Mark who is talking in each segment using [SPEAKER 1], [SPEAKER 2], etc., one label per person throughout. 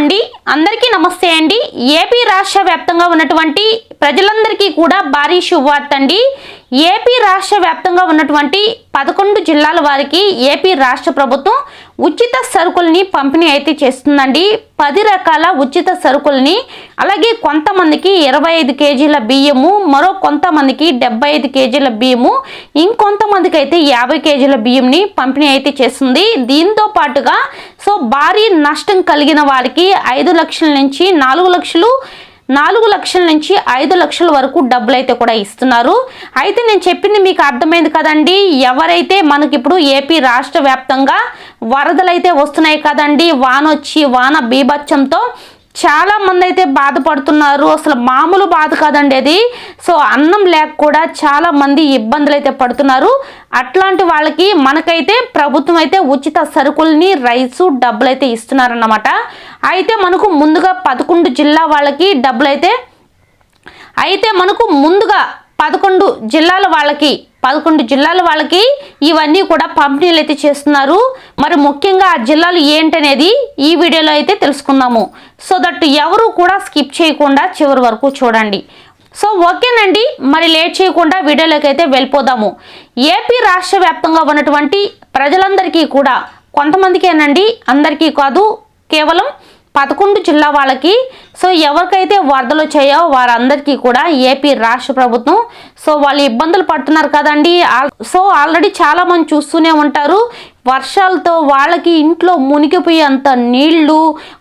[SPEAKER 1] అండి. అందరికీ నమస్తే అండి. ఏపీ రాష్ట్ర వ్యాప్తంగా ఉన్నటువంటి ప్రజలందరికీ కూడా భారీ శుభవార్త అండి. ఏపీ రాష్ట్ర వ్యాప్తంగా ఉన్నటువంటి పదకొండు జిల్లాల వారికి ఏపీ రాష్ట్ర ప్రభుత్వం ఉచిత సరుకుల్ని పంపిణీ అయితే చేస్తుందండి. పది రకాల ఉచిత సరుకుల్ని అలాగే కొంతమందికి ఇరవై ఐదు కేజీల బియ్యము మరో కొంతమందికి డెబ్బై ఐదు కేజీల బియ్యము ఇంకొంతమందికి అయితే యాభై కేజీల బియ్యంని పంపిణీ అయితే చేస్తుంది. దీంతో పాటుగా సో భారీ నష్టం కలిగిన వారికి ఐదు లక్షల నుంచి నాలుగు లక్షలు నాలుగు లక్షల నుంచి ఐదు లక్షల వరకు డబ్బులు అయితే కూడా ఇస్తున్నారు. అయితే నేను చెప్పింది మీకు అర్థమైంది కదండి. ఎవరైతే మనకి ఇప్పుడు ఏపీ రాష్ట్ర వ్యాప్తంగా వరదలైతే వస్తున్నాయి కదండి వాన వచ్చి వాన బీభత్సంతో చాలా మంది అయితే బాధపడుతున్నారు. అసలు మామూలు బాధ కాదండి అది. సో అన్నం లేక కూడా చాలా మంది ఇబ్బందులు అయితే పడుతున్నారు. అట్లాంటి వాళ్ళకి మనకైతే ప్రభుత్వం అయితే ఉచిత సరుకుల్ని రైసు డబ్బులు అయితే ఇస్తున్నారన్నమాట. అయితే మనకు ముందుగా పదకొండు జిల్లా వాళ్ళకి డబ్బులు అయితే అయితే మనకు ముందుగా పదకొండు జిల్లాల వాళ్ళకి పదకొండు జిల్లాల వాళ్ళకి ఇవన్నీ కూడా పంపిణీలు అయితే చేస్తున్నారు. మరి ముఖ్యంగా ఆ జిల్లాలు ఏంటనేది ఈ వీడియోలో అయితే తెలుసుకుందాము. సో దట్ ఎవరు కూడా స్కిప్ చేయకుండా చివరి వరకు చూడండి. సో ఓకేనండి మరి లేట్ చేయకుండా వీడియోలోకి అయితే వెళ్ళిపోదాము. ఏపీ రాష్ట్ర వ్యాప్తంగా ఉన్నటువంటి ప్రజలందరికీ కూడా కొంతమందికేనండి అందరికీ కాదు కేవలం పదకొండు జిల్లా వాళ్ళకి. సో ఎవరికైతే వరదలు వచ్చాయో వారందరికీ కూడా ఏపీ రాష్ట్ర ప్రభుత్వం సో వాళ్ళు ఇబ్బందులు పడుతున్నారు కదండి. సో ఆల్రెడీ చాలా మంది చూస్తూనే ఉంటారు. వర్షాలతో వాళ్ళకి ఇంట్లో మునిగిపోయి అంత నీళ్ళు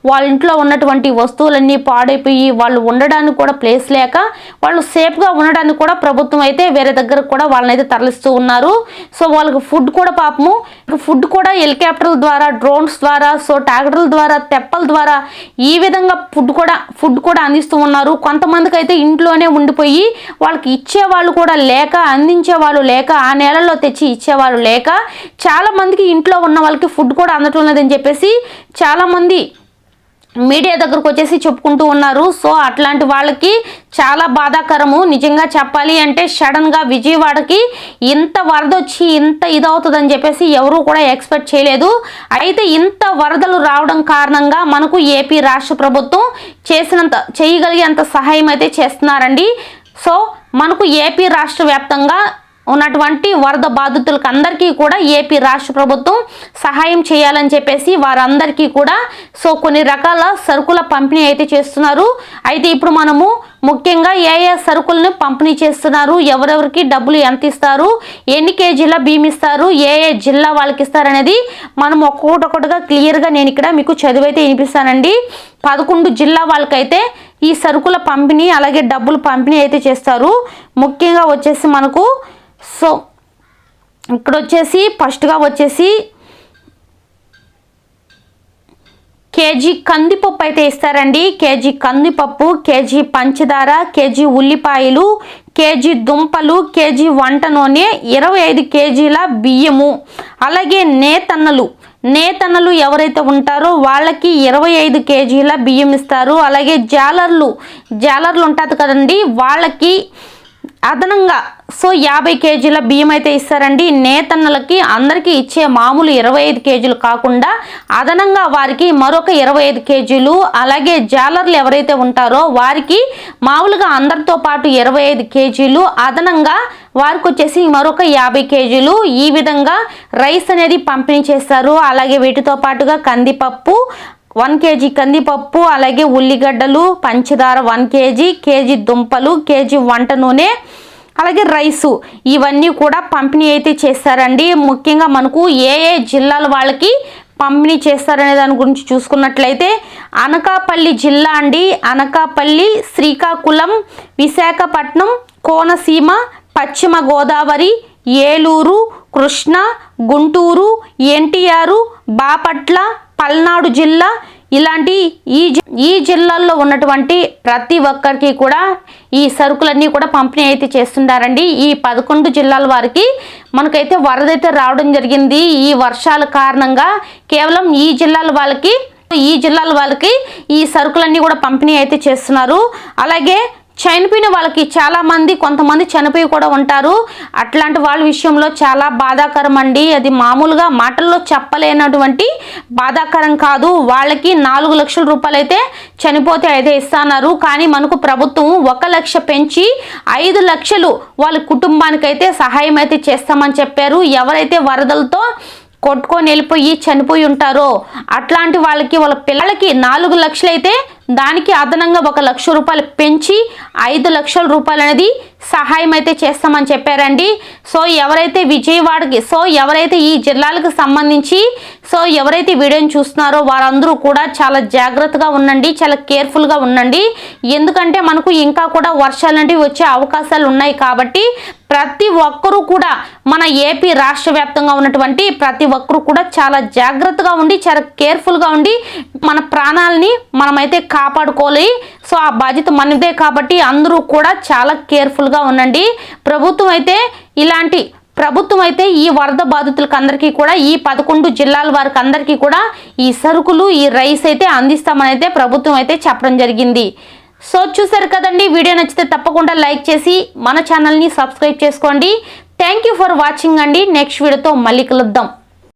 [SPEAKER 1] వాళ్ళ ఇంట్లో ఉన్నటువంటి వస్తువులన్నీ పాడైపోయి వాళ్ళు ఉండడానికి కూడా ప్లేస్ లేక వాళ్ళు సేఫ్గా ఉండడానికి కూడా ప్రభుత్వం అయితే వేరే దగ్గర కూడా వాళ్ళని అయితే తరలిస్తూ ఉన్నారు. సో వాళ్ళకి ఫుడ్ కూడా పాపము. ఫుడ్ కూడా హెలికాప్టర్ల ద్వారా డ్రోన్స్ ద్వారా సో ట్రాక్టర్ల ద్వారా తెప్పల ద్వారా ఈ విధంగా ఫుడ్ కూడా ఫుడ్ కూడా అందిస్తూ ఉన్నారు. కొంతమందికి అయితే ఇంట్లోనే ఉండిపోయి వాళ్ళకి ఇచ్చే వాళ్ళు కూడా లేక అందించే వాళ్ళు లేక ఆ నెలల్లో తెచ్చి ఇచ్చేవాళ్ళు లేక చాలామందికి ఇంట్లో ఉన్న వాళ్ళకి ఫుడ్ కూడా అందటం లేదని చెప్పేసి చాలామంది మీడియా దగ్గరకు వచ్చేసి చెప్పుకుంటూ ఉన్నారు. సో అట్లాంటి వాళ్ళకి చాలా బాధాకరము. నిజంగా చెప్పాలి అంటే సడన్గా విజయవాడకి ఇంత వరద వచ్చి ఇంత ఇదవుతుందని చెప్పేసి ఎవరూ కూడా ఎక్స్పెక్ట్ చేయలేదు. అయితే ఇంత వరదలు రావడం కారణంగా మనకు ఏపీ రాష్ట్ర ప్రభుత్వం చేసినంత చేయగలిగేంత సహాయం అయితే చేస్తున్నారండి. సో మనకు ఏపీ రాష్ట్ర వ్యాప్తంగా ఉన్నటువంటి వరద బాధితులకు అందరికీ కూడా ఏపీ రాష్ట్ర ప్రభుత్వం సహాయం చేయాలని చెప్పేసి వారందరికీ కూడా సో కొన్ని రకాల సరుకుల పంపిణీ అయితే చేస్తున్నారు. అయితే ఇప్పుడు మనము ముఖ్యంగా ఏ ఏ సరుకులను పంపిణీ చేస్తున్నారు ఎవరెవరికి డబ్బులు ఎంత ఇస్తారు ఎన్ని కేజీల బియ్యం ఇస్తారు ఏ ఏ జిల్లా వాళ్ళకి ఇస్తారు అనేది మనం ఒక్కొక్కటిగా క్లియర్గా నేను ఇక్కడ మీకు చదివైతే వినిపిస్తానండి. పదకొండు జిల్లా వాళ్ళకైతే ఈ సరుకుల పంపిణీ అలాగే డబ్బులు పంపిణీ అయితే చేస్తారు. ముఖ్యంగా వచ్చేసి మనకు సో ఇక్కడ వచ్చేసి ఫస్ట్గా వచ్చేసి కేజీ కందిపప్పు అయితే ఇస్తారండి. కేజీ కందిపప్పు కేజీ పంచదార కేజీ ఉల్లిపాయలు కేజీ దుంపలు కేజీ వంట నూనె ఇరవై ఐదు కేజీల బియ్యము. అలాగే నేతన్నలు. నేతన్నలు ఎవరైతే ఉంటారో వాళ్ళకి ఇరవై ఐదు కేజీల బియ్యం ఇస్తారు. అలాగే జాలర్లు. జాలర్లు ఉంటుంది కదండి వాళ్ళకి అదనంగా సో యాభై కేజీల బియ్యం అయితే ఇస్తారండి. నేతన్నలకి అందరికీ ఇచ్చే మామూలు ఇరవై ఐదు కేజీలు కాకుండా అదనంగా వారికి మరొక ఇరవై ఐదు కేజీలు అలాగే జాలర్లు ఎవరైతే ఉంటారో వారికి మామూలుగా అందరితో పాటు ఇరవై ఐదు కేజీలు అదనంగా వారికి వచ్చేసి మరొక యాభై కేజీలు. ఈ విధంగా రైస్ అనేది పంపిణీ చేస్తారు. అలాగే వీటితో పాటుగా కందిపప్పు వన్ కేజీ కందిపప్పు అలాగే ఉల్లిగడ్డలు పంచదార వన్ కేజీ కేజీ దుంపలు కేజీ వంట నూనె అలాగే రైసు ఇవన్నీ కూడా పంపిణీ అయితే చేస్తారండి. ముఖ్యంగా మనకు ఏ ఏ జిల్లాల వాళ్ళకి పంపిణీ చేస్తారనే దాని గురించి చూసుకున్నట్లయితే అనకాపల్లి జిల్లా అండి. అనకాపల్లి శ్రీకాకుళం విశాఖపట్నం కోనసీమ పశ్చిమ గోదావరి ఏలూరు కృష్ణ గుంటూరు ఎన్టీఆర్ బాపట్ల పల్నాడు జిల్లా ఇలాంటి ఈ జి- ఈ జిల్లాల్లో ఉన్నటువంటి ప్రతి ఒక్కరికి కూడా ఈ సరుకులన్నీ కూడా పంపిణీ అయితే చేస్తున్నారండి. ఈ పదకొండు జిల్లాల వారికి మనకైతే వరద అయితే రావడం జరిగింది. ఈ వర్షాల కారణంగా కేవలం ఈ జిల్లాల వాళ్ళకి ఈ జిల్లాల వాళ్ళకి ఈ సరుకులన్నీ కూడా పంపిణీ అయితే చేస్తున్నారు. అలాగే చనిపోయిన వాళ్ళకి చాలా మంది కొంతమంది చనిపోయి కూడా ఉంటారు. అట్లాంటి వాళ్ళ విషయంలో చాలా బాధాకరం అండి. అది మామూలుగా మాటల్లో చెప్పలేనటువంటి బాధాకరం కాదు. వాళ్ళకి నాలుగు లక్షల రూపాయలు అయితే చనిపోతే అయితే ఇస్తున్నారు. కానీ మనకు ప్రభుత్వం ఒక లక్ష పెంచి ఐదు లక్షలు వాళ్ళ కుటుంబానికైతే సహాయం అయితే చేస్తామని చెప్పారు. ఎవరైతే వరదలతో కొట్టుకొని వెళ్ళిపోయి చనిపోయి ఉంటారో అట్లాంటి వాళ్ళకి వాళ్ళ పిల్లలకి నాలుగు లక్షలైతే దానికి అదనంగా ఒక లక్ష రూపాయలు పెంచి ఐదు లక్షల రూపాయలు అనేది సహాయం అయితే చేస్తామని చెప్పారండి. సో ఎవరైతే విజయవాడకి సో ఎవరైతే ఈ జిల్లాలకు సంబంధించి సో ఎవరైతే వీడియోని చూస్తున్నారో వారందరూ కూడా చాలా జాగ్రత్తగా ఉండండి చాలా కేర్ఫుల్గా ఉండండి. ఎందుకంటే మనకు ఇంకా కూడా వర్షాలు అనేవి వచ్చే అవకాశాలు ఉన్నాయి కాబట్టి ప్రతి ఒక్కరూ కూడా మన ఏపీ రాష్ట్ర వ్యాప్తంగా ఉన్నటువంటి ప్రతి ఒక్కరూ కూడా చాలా జాగ్రత్తగా ఉండి చాలా కేర్ఫుల్గా ఉండి మన ప్రాణాలని మనమైతే కాపాడుకోవాలి. సో ఆ బాధ్యత మనదే కాబట్టి అందరూ కూడా చాలా కేర్ఫుల్గా ఉండండి. ప్రభుత్వం అయితే ఇలాంటి ప్రభుత్వం అయితే ఈ వరద బాధితులకు అందరికీ కూడా ఈ పదకొండు జిల్లాల వారికి అందరికీ కూడా ఈ సరుకులు ఈ రైస్ అయితే అందిస్తామని అయితే ప్రభుత్వం అయితే చెప్పడం జరిగింది. సో చూసారు కదండి వీడియో నచ్చితే తప్పకుండా లైక్ చేసి మన ఛానల్ని సబ్స్క్రైబ్ చేసుకోండి. థ్యాంక్ యూ ఫర్ వాచింగ్ అండి. నెక్స్ట్ వీడియోతో మళ్ళీ కలుద్దాం.